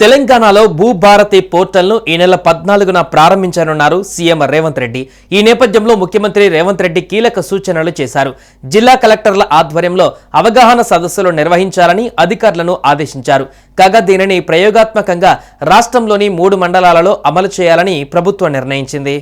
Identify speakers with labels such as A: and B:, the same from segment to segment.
A: తెలంగాణలో భూభారతి పోర్టల్ను ఈ నెల పద్నాలుగున ప్రారంభించనున్నారు సీఎం రేవంత్ రెడ్డి. ఈ నేపథ్యంలో ముఖ్యమంత్రి రేవంత్ రెడ్డి కీలక సూచనలు చేశారు. జిల్లా కలెక్టర్ల ఆధ్వర్యంలో అవగాహన సదస్సులు నిర్వహించాలని అధికారులను ఆదేశించారు. కాగా దీనిని ప్రయోగాత్మకంగా రాష్ట్రంలోని మూడు మండలాలలో అమలు చేయాలని ప్రభుత్వం నిర్ణయించింది.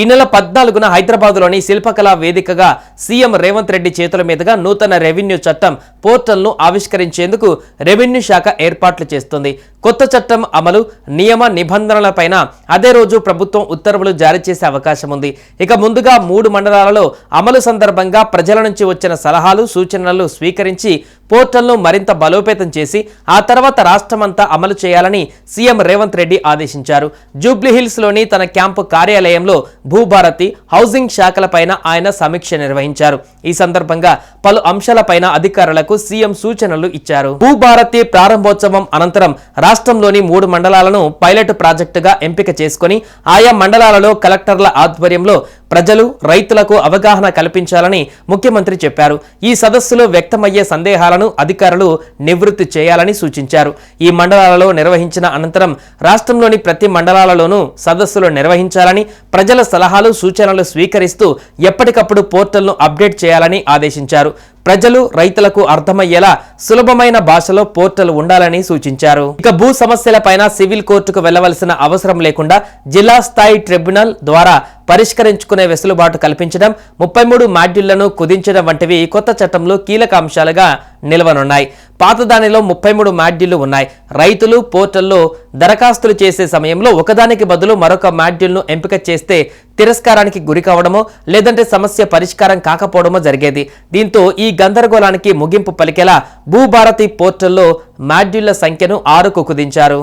A: ఈ నెల పద్నాలుగున హైదరాబాద్లోని శిల్పకళా వేదికగా సీఎం రేవంత్ రెడ్డి చేతుల మీదుగా నూతన రెవెన్యూ చట్టం పోర్టల్ను ఆవిష్కరించేందుకు రెవెన్యూ శాఖ ఏర్పాట్లు చేస్తుంది. కొత్త చట్టం అమలు నియమ నిబంధనలపైన అదే రోజు ప్రభుత్వం ఉత్తర్వులు జారీ చేసే అవకాశం ఉంది. ఇక ముందుగా మూడు మండలాలలో అమలు సందర్భంగా ప్రజల నుంచి వచ్చిన సలహాలు సూచనలు స్వీకరించి పోర్టల్ను మరింత బలోపేతం చేసి ఆ తర్వాత రాష్ట్రమంతా అమలు చేయాలని సీఎం రేవంత్ రెడ్డి ఆదేశించారు. జూబ్లీహిల్స్లోని తన క్యాంపు కార్యాలయంలో భూభారతి హౌసింగ్ శాఖలపైన ఆయన సమీక్ష నిర్వహించారు. ఈ సందర్భంగా పలు అంశాలపైన అధికారులకు సీఎం సూచనలు ఇచ్చారు. భూభారతి ప్రారంభోత్సవం అనంతరం రాష్ట్రంలోని మూడు మండలాలను పైలట్ ప్రాజెక్టుగా ఎంపిక చేసుకొని ఆయా మండలాలలో కలెక్టర్ల ఆధ్వర్యంలో ప్రజలు రైతులకు అవగాహన కల్పించాలని ముఖ్యమంత్రి చెప్పారు. ఈ సదస్సులో వ్యక్తమయ్యే సందేహాలను అధికారులు నివృత్తి చేయాలని సూచించారు. ఈ మండలాలలో నిర్వహించిన అనంతరం రాష్ట్రంలోని ప్రతి మండలాలలోనూ సదస్సులు నిర్వహించాలని ప్రజల సలహాలు సూచనలు స్వీకరిస్తూ ఎప్పటికప్పుడు పోర్టల్ను అప్డేట్ చేయాలని ఆదేశించారు. ప్రజలు రైతులకు అర్థమయ్యేలా సులభమైన భాషలో పోర్టల్ ఉండాలని సూచించారు. ఇక భూ సమస్యలపైన సివిల్ కోర్టుకు వెళ్ళవలసిన అవసరం లేకుండా జిల్లా స్థాయి ట్రిబ్యునల్ ద్వారా పరిష్కరించుకునే వెసులుబాటు కల్పించడం ముప్పై మూడు మాడ్యూళ్ళను కుదించడం వంటివి కొత్త చట్టంలో కీలక అంశాలుగా నిలవనున్నాయి. పాతదానిలో ముప్పై మూడు మాడ్యూళ్ళు ఉన్నాయి. రైతులు పోర్టల్లో దరఖాస్తులు చేసే సమయంలో ఒకదానికి బదులు మరొక మాడ్యూల్ను ఎంపిక చేస్తే తిరస్కారానికి గురి కావడమో లేదంటే సమస్య పరిష్కారం కాకపోవడమో జరిగేది. దీంతో ఈ గందరగోళానికి ముగింపు పలికేలా భూభారతి పోర్టల్లో మాడ్యూళ్ళ సంఖ్యను ఆరుకు కుదించారు.